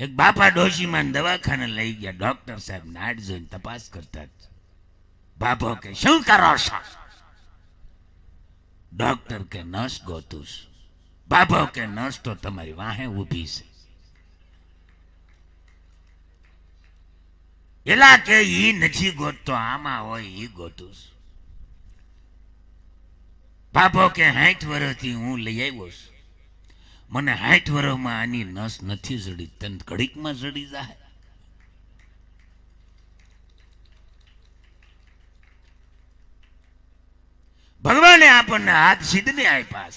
એક બાપા ડોશીમાં દવાખાને લઈ ગયા ડોક્ટર સાહેબ નાટ જોઈને તપાસ કરતા જ. બાપો કે શું કરો છો ડોક્ટર કે નસ ગોતું છું. બાપો કે નસ તો તમારી વાહે ઊભી છે એલા કે ઈ નથી ગોતતો આમાં હોય ઈ ગોતું છું. બાપો કે સાઠ વર્ષથી હું લઈ આવ્યો છું મને હાથ વર્ષમાં આની નસ નથી જડી, તને ઘડીકમાં જડી જાય ભગવાને આપણને હાથ સીધને આપ્યા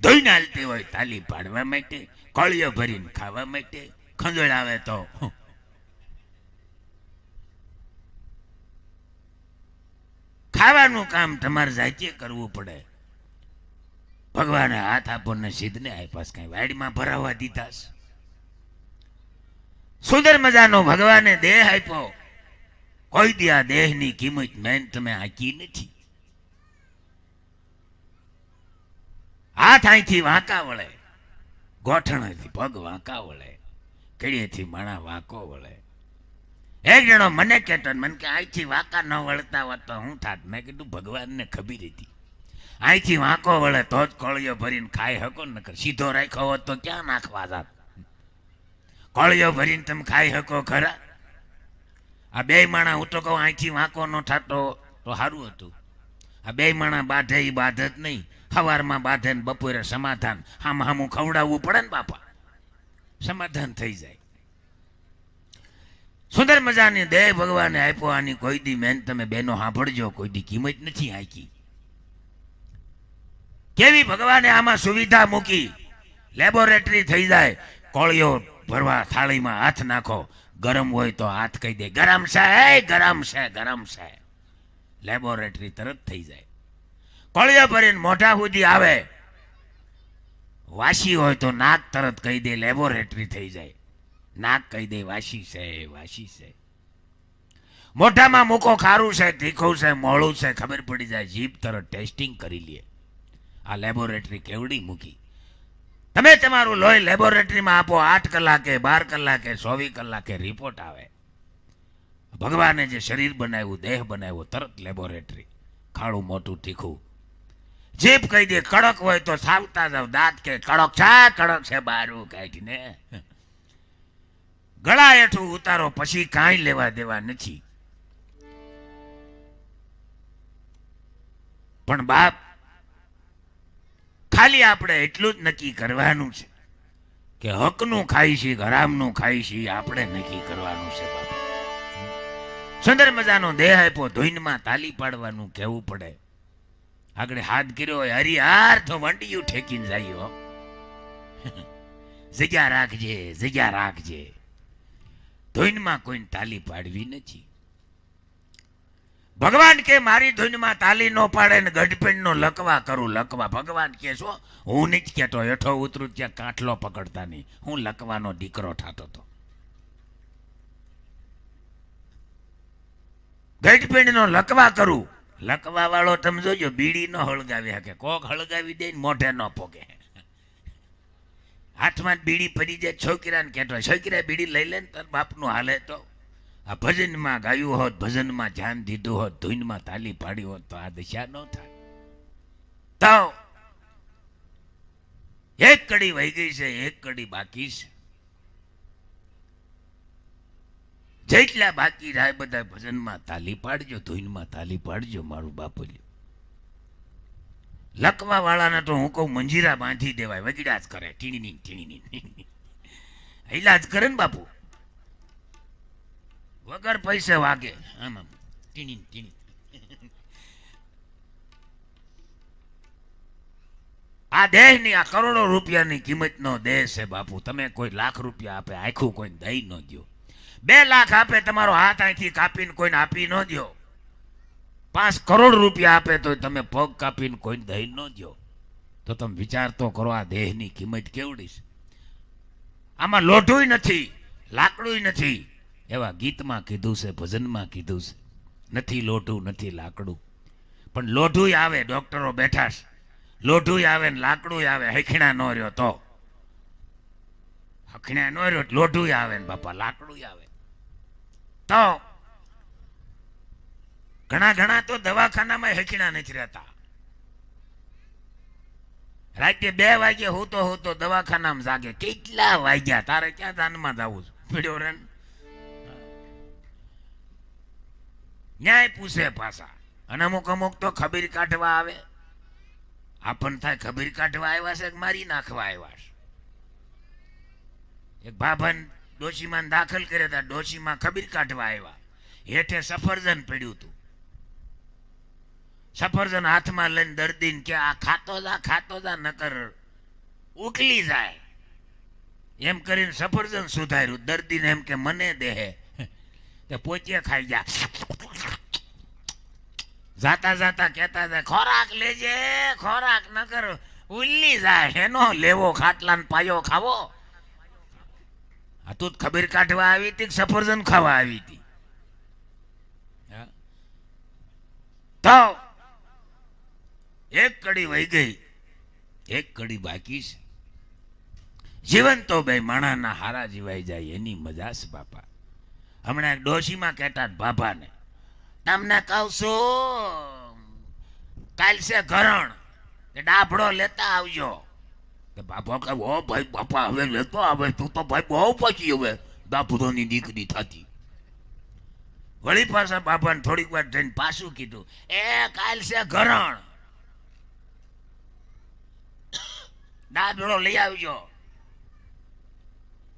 ધોઈને હાલતી હોય તાલી પાડવા માટે, કળીઓ ભરીને ખાવા માટે, ખંજળ આવે તો. ખાવાનું કામ તમારે જાતે કરવું પડે. ભગવાને હાથ આપણને સિદ્ધને આપ્યા છે, કઈ વાડીમાં ભરાવા દીધા છે. સુંદર મજાનો ભગવાને દેહ આપ્યો. કોઈ દી આ દેહની કિંમત મેન તમે આંકી નથી. હાથ અહીંથી વાંકા વળે, ગોઠણથી પગ વાંકા વળે કડીએથી માણા વાંકો વળે. એક જણો મને કહેતો, મને કે અહીંથી વાંકા ન વળતા હોત તો હું થાત. મેં કીધું, ભગવાનને ખબીર હતી. અહીંથી વાંકો વળે તો જ કોળિયો ભરીને ખાઈ શકો ને, નકર સીધો રાખ્યો હોત તો ક્યાં નાખવા જાત? કોળિયો ભરીને તમે ખાઈ શકો ખરા? આ બે માણા, હું તો કહું અહીંથી વાંકો ન થતો તો સારું હતું. આ બે માણા બાંધે એ બાંધે જ નહીં. સવારમાં બાંધે ને બપોરે સમાધાન. આમ હામું ખવડાવવું પડે ને બાપા. સમાધાન થઈ જાય. સુંદર મજાની દેહ ભગવાને આપ્યો આની કોઈ દી મેન તમે બેનો સાંભળજો, કોઈ દી કિંમત નથી આંકી કેવી ભગવાને આમાં સુવિધા મૂકી? લેબોરેટરી થઈ જાય, કોળીઓ ભરવા થાળીમાં હાથ નાખો. ગરમ હોય તો હાથ કહી દે, ગરમ છે ગરમ છે ગરમ છે. લેબોરેટરી તરત થઈ જાય. કોળિયો ભરીને મોઢા સુધી આવે. વાસી હોય તો નાક તરત કહી દે લેબોરેટરી થઈ જાય. નાક કહી દે, વાસી છે વાસી છે. મોઢામાં મૂકો, ખારું છે, તીખું છે મોળું છે. ખબર પડી જાય, જીભ તરત ટેસ્ટિંગ કરી લે. આ લેબોરેટરી કેવડી મૂકી? તમે તમારું લોહી લેબોરેટરીમાં આપો, આઠ કલાકે, બાર કલાકે, ચોવીસ કલાકે રિપોર્ટ આવે. ભગવાને જે શરીર બનાવ્યું, દેહ બનાવ્યો, તરત લેબોરેટરી ખાડું મોટું તીખું. જીભ કહી દે, કડક હોય તો સાવતા જાવ, દાંત કે કડક છે કડક છે, બારું કાઢીને ગળા હેઠું ઉતારો, પછી કાંઈ લેવા દેવા નથી. પણ બાપ ખાલી આપણે એટલું જ નક્કી કરવાનું છે. કે હકનું ખાઈ છે હરામનું ખાઈ છે આપણે નક્કી કરવાનું છે સુંદર મજાનો દેહ આપ્યો ધોઈનમાં તાલી પાડવાનું કહેવું પડે. આગળ હાથ કર્યો હોય હરિહાર તો વંડિયું ઠેકીને જાય જગ્યા રાખજે જગ્યા રાખજે. ધોઈનમાં કોઈને તાલી પાડવી નથી. ભગવાન કે, મારી ધૂનમાં તાલી નો પાડે ને ગઢપીણ નો લકવા કરું, લકવા. ભગવાન કે છો, હું નથી કહેતો, હેઠો ઉતરું ત્યાં કાંઠલો પકડતા નહીં. હું લકવાનો દીકરો થતો હતો. ગઢપીણ લકવા કરું. લકવા વાળો તમે જોજો, બીડી ન હળગાવી શકે. કોક હળગાવી દે મોઢે ન પોગે. હાથમાં બીડી પડી જાય, છોકરાને કહેતો છોકરા બીડી લઈ લે ને, તાર બાપનું હાલે તો. આ ભજનમાં ગાયું હોત, ભજનમાં ધ્યાન દીધું હોત, ધૂનમાં તાલી પાડી હોત, તો આ દશા ન થાય. તો એક કડી વહી ગઈ છે, એક કડી બાકી છે. જેટલા બાકી રહ્યા બધા ભજનમાં તાલી પાડજો, ધૂનમાં તાલી પાડજો, મારું બાપલ્યું. લકવા વાળાને તો હું કહું, મંજીરા બાંધી દેવાય વગીડા જ કરે ટીણીની ટીણીની જ કરે ને બાપુ. વગર પૈસે વાગે. આમ આમ. ટીણી ટીણી. આ દેહની, આ કરોડો રૂપિયાની કિંમતનો દેહ છે બાપુ. તમે કોઈ લાખ રૂપિયા આપે, આખું કોઈને દઈ ન દો બે લાખ આપે, તમારો હાથ અહીંથી કાપીને કોઈને આપી ન દો પાંચ કરોડ રૂપિયા આપે તો તમે પગ કાપીને કોઈને દઈ ન દો તો તમે વિચાર તો કરો, આ દેહની કિંમત કેવડી છે? આમાં લોઢું નથી લાકડું નથી. એવા ગીતમાં કીધું છે, ભજનમાં કીધું છે. નથી લોઢું, નથી લાકડું. પણ લોઢું આવે, ડૉક્ટરો બેઠા છે. લોઢું આવે ને લાકડું આવે, હૈખણા ન રહ્યો તો. હખણ્યા નો રહ્યો લોઢું આવે ને બાપા લાકડું આવે. તો ઘણા ઘણા તો દવાખાનામાં હેકીણા નથી રહેતા. રાતે બે વાગે હું તો હું તો દવાખાનામાં જાગે. કેટલા વાગ્યા? તારે ક્યાં દાનમાં જવું છે? પીડ્યો રે ન્યાય પૂછે પાછા. અને અમુક અમુક તો ખબીર કાઢવા આવે. આપણ થાય ખબીર કાઢવા આવ્યા છે મારી નાખવા આવ્યા છે? એક ભાભન ડોશીમાં દાખલ કર્યા હતા, ડોશીમાં ખબીર કાઢવા આવ્યા. હેઠે સફરજન પડ્યું હતું. સફરજન હાથમાં લઈને દર્દીને કે આ ખાતો જા ખાતો જા, નકર ઉકલી જાય. એમ કરીને સફરજન સુધાર્યું. દર્દીને એમ કે, મને દેહે તે પોચે ખાઈ જા જાતા જાતા કહેતા હતા, ખોરાક લેજે, ખોરાક નકર ઉલ્લી જાય એનો લેવો ખાટલાને પાયો, ખાવો. આ તું ખબીર કાઢવા આવી હતી સફરજન ખાવા આવી હતી? તો એક કડી વહી ગઈ, એક કડી બાકી છે. જીવન તો બે માણાના હારા જીવાઈ જાય, એની મજા છે બાપા. હમણાં એક ડોશીમાં કહેતા હતા, બાપાને તમને કહું છું કાલ છે ઘરણ ડાભડો લેતા આવજો. તે બાપા કહે ઓ ભાઈ, બાપા, હવે લેતો આવે, તું તો ભાઈ બહુ પછી હવે, ડાભડોની દીકરી થતી. વળી પાછા બાપાને થોડીક વાર જઈને પાછું કીધું, એ કાલ છે ઘરણ. ડાભડો લઈ આવજો.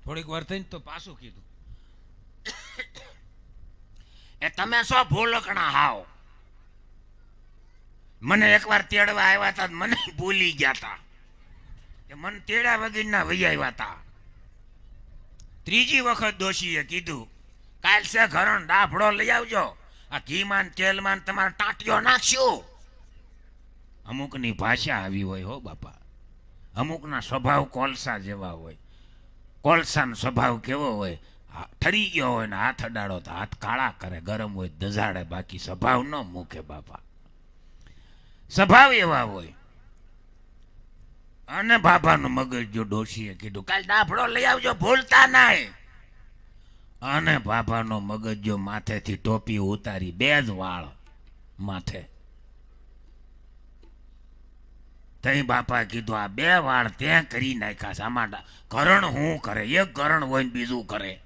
થોડીક વાર થઈને તો પાછું કીધું. એ તમે શું ભૂલકણા હાવ. મને એકવાર તેડવા આવ્યા હતા મને ભૂલી ગયા હતા કે મને તેડા વગરના વહી આવ્યા હતા ત્રીજી વખત દોશીએ કીધું, કાલ છે ઘરણ ડાફડો લઈ આવજો. આ ઘીમાન તેલમાન તમારે ટાંટિયો નાખશું. અમુકની ભાષા આવી હોય હો બાપા. અમુકના સ્વભાવ કોલસા જેવા હોય. કોલસાનો સ્વભાવ કેવો હોય? ઠરી ગયો હોય ને હાથ અડાડો તો હાથ કાળા કરે, ગરમ હોય દઝાડે બાકી સ્વભાવ ન મૂકે બાપા. સ્વભાવ એવા હોય. અને બાપાનું મગજ જો ડોશીએ કીધું, કાલ ડાફડો લઈ આવજો, ભૂલતા નહીં અને બાપાનો મગજ જો માથેથી ટોપી ઉતારી, બે જ વાળ માથે. તઈ બાપા કીધું, આ બે વાળ ત્યાં કરી નાખ્યા આમાં કરણ હું કરે? એક કરણ હોય ને બીજું કરે?